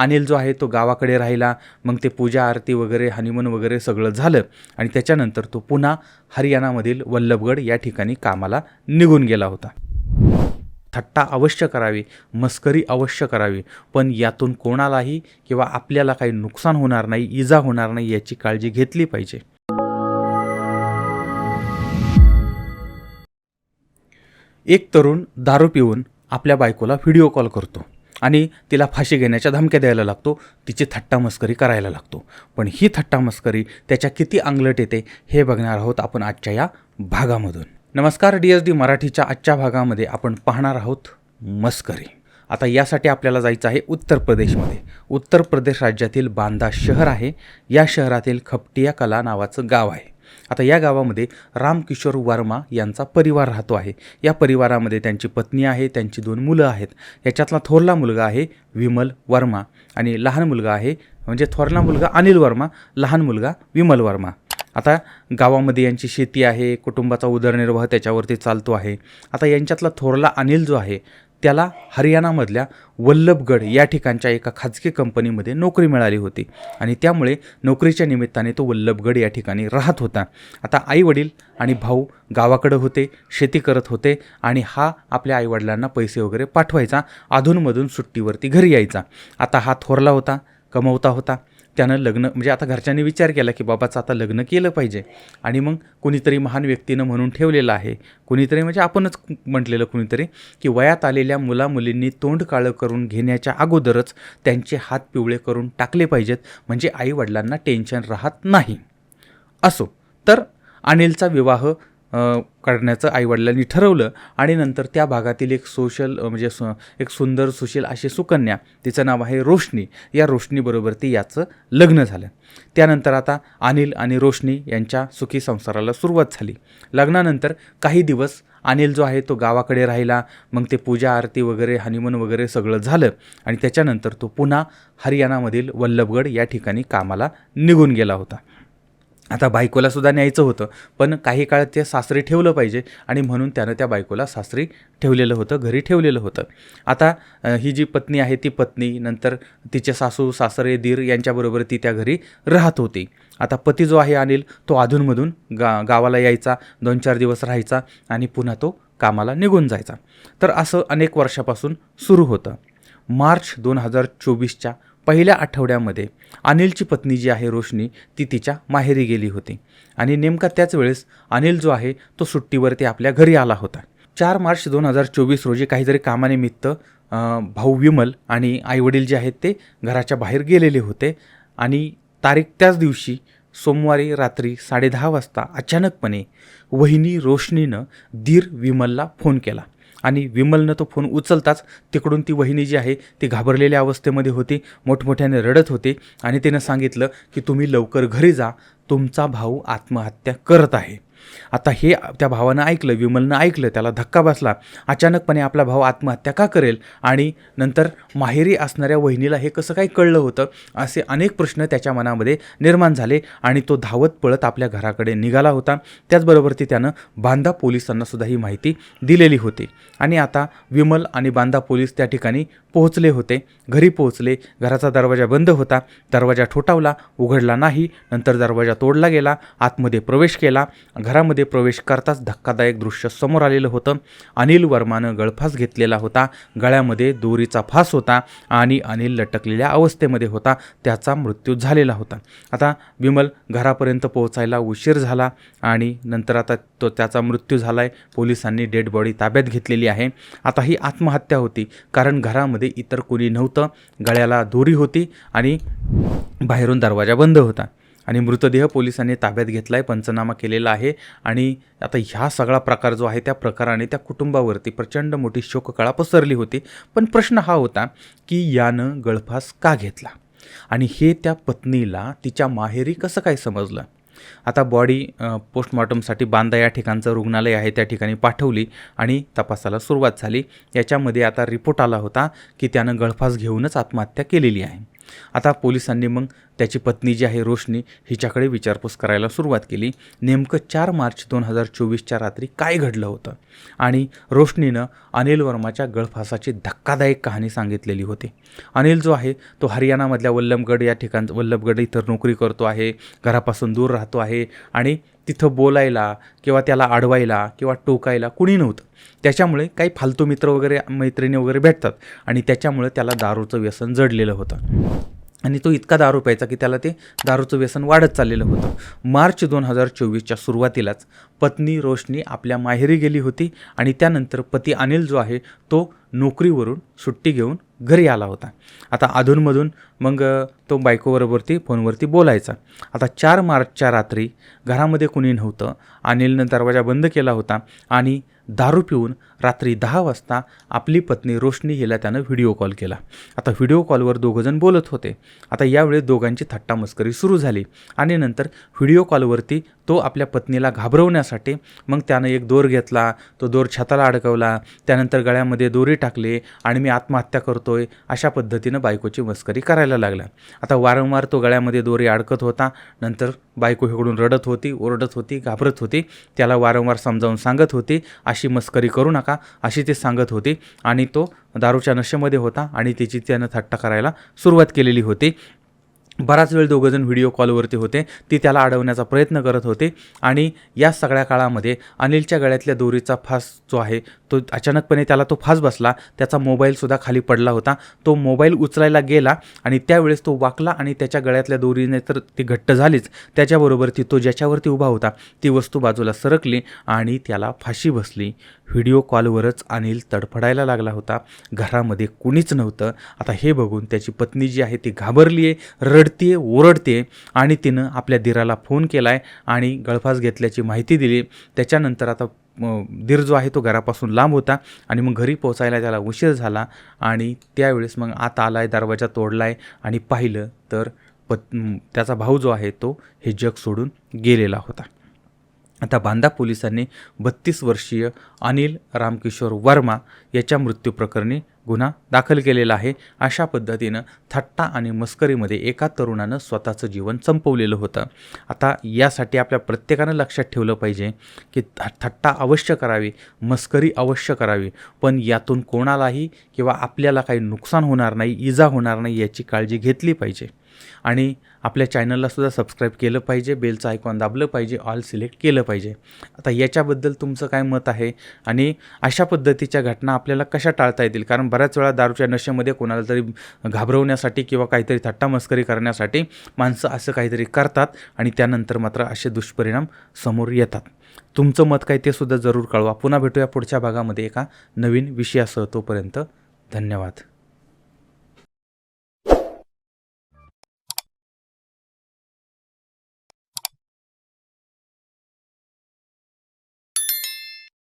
अनिल जो आहे तो गावाकडे राहिला. मग ते पूजा आरती वगैरे हनीमून वगैरे सगळं झालं आणि त्याच्यानंतर तो पुन्हा हरियाणामधील वल्लभगड या ठिकाणी कामाला निघून गेला होता. थट्टा अवश्य करावी मस्करी अवश्य करावी पण यातून कोणालाही किंवा आपल्याला काही नुकसान होणार नाही इजा होणार नाही याची काळजी घेतली पाहिजे. एक तरुण दारू पिऊन आपल्या बायकोला व्हिडिओ कॉल करतो. आणि तिला फाशी घेण्याच्या धमक्या द्यायला लागतो तिची थट्टा मस्करी करायला लागतो. पण ही थट्टा मस्करी त्याच्या किती अंगलट येते हे बघणार आहोत आपण आजच्या या भागामधून. नमस्कार डी एस डी मराठीच्या आजच्या भागामध्ये आपण पाहणार आहोत मस्करी. आता यासाठी आपल्याला जायचं आहे उत्तर प्रदेशमध्ये. उत्तर प्रदेश राज्यातील बांदा शहर आहे. या शहरातील खपटिया कला नावाचं गाव आहे. आता या गावामध्ये रामकिशोर वर्मा यांचा परिवार राहतो आहे. या परिवारामध्ये त्यांची पत्नी आहे त्यांची दोन मुलं आहेत. याच्यातला थोरला मुलगा आहे विमल वर्मा आणि लहान मुलगा आहे म्हणजे थोरला मुलगा अनिल वर्मा लहान मुलगा विमल वर्मा. आता गावामध्ये यांची शेती आहे कुटुंबाचा उदरनिर्वाह त्याच्यावरती चालतो आहे. आता यांच्यातला थोरला अनिल जो आहे त्याला हरियाणामधल्या वल्लभगड या ठिकाणच्या एका खाजगी कंपनीमध्ये नोकरी मिळाली होती. आणि त्यामुळे नोकरीच्या निमित्ताने तो वल्लभगड या ठिकाणी राहत होता. आता आईवडील आणि भाऊ गावाकडं होते शेती करत होते आणि हा आपल्या आईवडिलांना पैसे वगैरे पाठवायचा. अधूनमधून सुट्टीवरती घरी यायचा. आता हा थोरला होता कमवता होता. त्यानं लग्न म्हणजे आता घरच्यांनी विचार केला की बाबाचं आता लग्न केलं पाहिजे. आणि मग कुणीतरी महान व्यक्तीनं म्हणून ठेवलेलं आहे. कुणीतरी म्हणजे आपणच म्हटलेलं कुणीतरी की वयात आलेल्या मुलामुलींनी तोंड काळं करून घेण्याच्या अगोदरच त्यांचे हात पिवळे करून टाकले पाहिजेत. म्हणजे आईवडिलांना टेन्शन राहत नाही. असो. तर अनिलचा विवाह काढण्याचं करण्याचं आईवडिलांनी ठरवलं. आणि नंतर त्या भागातील एक सोशल म्हणजे सु एक सुंदर सुशील अशी सुकन्या तिचं नाव आहे रोशनी. या रोशनीबरोबर ती याचं लग्न झालं. त्यानंतर आता अनिल आणि रोशनी यांच्या सुखी संसाराला सुरुवात झाली. लग्नानंतर काही दिवस अनिल जो आहे तो गावाकडे राहिला. मग ते पूजा आरती वगैरे हनीमून वगैरे सगळं झालं. आणि त्याच्यानंतर तो पुन्हा हरियाणामधील वल्लभगड या ठिकाणी कामाला निघून गेला होता. आता बायकोला सुद्धा न्यायचं होतं पण काही काळ ते सासरी ठेवलं पाहिजे आणि म्हणून त्यानं त्या बायकोला सासरी ठेवलेलं होतं घरी ठेवलेलं होतं. आता ही जी पत्नी आहे ती पत्नी नंतर तिचे सासू सासरे दीर यांच्याबरोबर ती त्या घरी राहत होती. आता पती जो आहे अनिल तो अधूनमधून गा गावाला यायचा दोन चार दिवस राहायचा आणि पुन्हा तो कामाला निघून जायचा. तर असं अनेक वर्षापासून सुरू होतं. मार्च दोन हजार चोवीसच्या पहिल्या आठवड्यामध्ये अनिलची पत्नी जी आहे रोशनी ती तिच्या माहेरी गेली होती. आणि नेमका त्याच वेळेस अनिल जो आहे तो सुट्टीवरती आपल्या घरी आला होता. चार मार्च दोन हजार चोवीस रोजी काहीतरी कामानिमित्त भाऊ विमल आणि आईवडील जे आहेत ते घराच्या बाहेर गेलेले होते. आणि तारीख त्याच दिवशी सोमवारी रात्री साडेदहा वाजता अचानकपणे वहिनी रोशनीनं दीर विमलला फोन केला. आणि विमलनं तो फोन उचलताच तिकडून ती वहिनी जी आहे ती घाबरलेल्या अवस्थेमध्ये होती मोठमोठ्याने रडत होती आणि तिनं सांगितलं की तुम्ही लवकर घरी जा तुमचा भाऊ आत्महत्या करत आहे. आता हे त्या भावानं ऐकलं विमलनं ऐकलं त्याला धक्का बसला. अचानकपणे आपला भाऊ आत्महत्या का करेल? आणि नंतर माहेरी असणाऱ्या वहिनीला हे कसं काय कळलं होतं? असे अनेक प्रश्न त्याच्या मनामध्ये निर्माण झाले आणि तो धावत पळत आपल्या घराकडे निघाला होता. त्याचबरोबर ती त्यानं बांदा पोलिसांना सुद्धा ही माहिती दिलेली होती. आणि आता विमल आणि बांदा पोलीस त्या ठिकाणी पोहोचले होते. घरी पोहोचले. घराचा दरवाजा बंद होता. दरवाजा ठोठावला. उघडला नाही. नंतर दरवाजा तोडला गेला आतमध्ये प्रवेश केला. घरामध्ये प्रवेश करताच धक्कादायक दृश्य समोर आलेलं होतं. अनिल वर्मानं गळफास घेतलेला होता. गळ्यामध्ये दोरीचा फास होता आणि अनिल लटकलेल्या अवस्थेमध्ये होता. त्याचा मृत्यू झालेला होता. आता विमल घरापर्यंत पोहोचायला उशीर झाला आणि नंतर आता तो त्याचा मृत्यू झाला आहे पोलिसांनी डेड बॉडी ताब्यात घेतलेली आहे. आता ही आत्महत्या होती कारण घरामध्ये इतर कोणी नव्हतं. गळ्याला दोरी होती आणि बाहेरून दरवाजा बंद होता. आणि मृतदेह पोलिसांनी ताब्यात घेतला आहे पंचनामा केलेला आहे. आणि आता ह्या सगळा प्रकार जो आहे त्या प्रकाराने त्या कुटुंबावरती प्रचंड मोठी शोककळा पसरली होती. पण प्रश्न हा होता की यानं गळफास का घेतला? आणि हे त्या पत्नीला तिच्या माहेरी कसं काय समजलं? आता बॉडी पोस्टमॉर्टमसाठी बांदा या ठिकाणचं रुग्णालय आहे त्या ठिकाणी पाठवली आणि तपासाला सुरुवात झाली. याच्यामध्ये आता रिपोर्ट आला होता की त्यानं गळफास घेऊनच आत्महत्या केलेली आहे. आता पोलिसांनी मग त्याची पत्नी जी आहे रोशनी हिच्याकडे विचारपूस करायला सुरुवात केली. नेमकं चार मार्च दोन हजार चोवीसच्या रात्री काय घडलं होतं? आणि रोशनीनं अनिल वर्माच्या गळफासाची धक्कादायक कहाणी सांगितलेली होती. अनिल जो आहे तो हरियाणामधल्या वल्लभगड या ठिकाण वल्लभगड इथं नोकरी करतो आहे घरापासून दूर राहतो आहे आणि तिथं बोलायला किंवा त्याला अडवायला किंवा टोकायला कुणी नव्हतं. त्याच्यामुळे काही फालतू मित्र वगैरे मैत्रिणी वगैरे भेटतात आणि त्याच्यामुळे त्याला दारूचं व्यसन जडलेलं होतं. आणि तो इतका दारू प्यायचा की त्याला ते दारूचं व्यसन वाढत चाललेलं होतं. मार्च दोन हजार चोवीसच्या सुरुवातीलाच पत्नी रोशनी आपल्या माहेरी गेली होती आणि त्यानंतर पती अनिल जो आहे तो नोकरीवरून सुट्टी घेऊन घरी आला होता. आता अधूनमधून मग तो बायकोबरोबरती फोनवरती बोलायचा. आता चार मार्चच्या रात्री घरामध्ये कुणी नव्हतं. अनिलनं दरवाजा बंद केला होता आणि दारू पिऊन रात्री दहा वाजता आपली पत्नी रोशनी हिला त्यानं व्हिडिओ कॉल केला. आता व्हिडिओ कॉलवर दोघंजण बोलत होते. आता यावेळी दोघांची थट्टा मस्करी सुरू झाली आणि नंतर व्हिडिओ कॉलवरती तो आपल्या पत्नीला घाबरवण्यासाठी मग त्यानं एक दोर घेतला तो दोर छाताला अडकवला त्यानंतर गळ्यामध्ये दोरी टाकले आणि मी आत्महत्या करतोय अशा पद्धतीनं बायकोची मस्करी करायला लागला आता वारंवार तो गळ्यामध्ये दोरी अडकत होता. नंतर बायको हिकडून रडत होती ओरडत होती घाबरत होती. त्याला वारंवार समजावून सांगत होती अशी मस्करी करू नका अशी ते सांगत होती. आणि तो दारूच्या नशेमध्ये होता आणि तिची त्यानं थट्टा करायला सुरुवात केलेली होती. बराच वेळ दोघंजण व्हिडिओ कॉलवरती होते. ती त्याला अडवण्याचा प्रयत्न करत होते. आणि या सगळ्या काळामध्ये अनिलच्या गळ्यातल्या दोरीचा फास जो आहे तो अचानकपणे त्याला तो फास बसला. त्याचा मोबाईलसुद्धा खाली पडला होता. तो मोबाईल उचलायला गेला आणि त्यावेळेस तो वाकला आणि त्याच्या गळ्यातल्या दोरीने तर ती घट्ट झालीच. त्याच्याबरोबर ती तो ज्याच्यावरती उभा होता ती वस्तू बाजूला सरकली आणि त्याला फाशी बसली. व्हिडिओ कॉलवरच अनिल तडफडायला लागला होता. घरामध्ये कुणीच नव्हतं. आता हे बघून त्याची पत्नी जी आहे ती घाबरली आहे रडते ओरडते आणि तिनं आपल्या दिराला फोन केला आहे आणि गळफास घेतल्याची माहिती दिली. त्याच्यानंतर आता दीर जो आहे तो घरापासून लांब होता आणि मग घरी पोहोचायला त्याला उशीर झाला आणि त्यावेळेस मग आत आला आहे दरवाजा तोडला आहे आणि पाहिलं तर पत् त्याचा भाऊ जो आहे तो हे जग सोडून गेलेला होता. आता बांदा पोलिसांनी बत्तीस वर्षीय अनिल रामकिशोर वर्मा याच्या मृत्यूप्रकरणी गुन्हा दाखल केलेला आहे. अशा पद्धतीनं थट्टा आणि मस्करीमध्ये एका तरुणानं स्वतःचं जीवन संपवलेलं होतं. आता यासाठी आपल्या प्रत्येकानं लक्षात ठेवलं पाहिजे की थट्टा अवश्य करावी मस्करी अवश्य करावी पण यातून कोणालाही किंवा आपल्याला काही नुकसान होणार नाही इजा होणार नाही याची काळजी घेतली पाहिजे. आणि आपल्या चॅनलला सुद्धा सबस्क्राईब केलं पाहिजे बेलचं आयकॉन दाबलं पाहिजे ऑल सिलेक्ट केलं पाहिजे. आता याच्याबद्दल तुमचं काय मत आहे आणि अशा पद्धतीच्या घटना आपल्याला कशा टाळता येतील? कारण बऱ्याच वेळा दारूच्या नशेमध्ये कोणाला तरी घाबरवण्यासाठी किंवा काहीतरी थट्टामस्करी करण्यासाठी माणसं असं काहीतरी करतात आणि त्यानंतर मात्र असे दुष्परिणाम समोर येतात. तुमचं मत काय ते सुद्धा जरूर कळवा. पुन्हा भेटूया पुढच्या भागामध्ये एका नवीन विषयासह. तोपर्यंत धन्यवाद.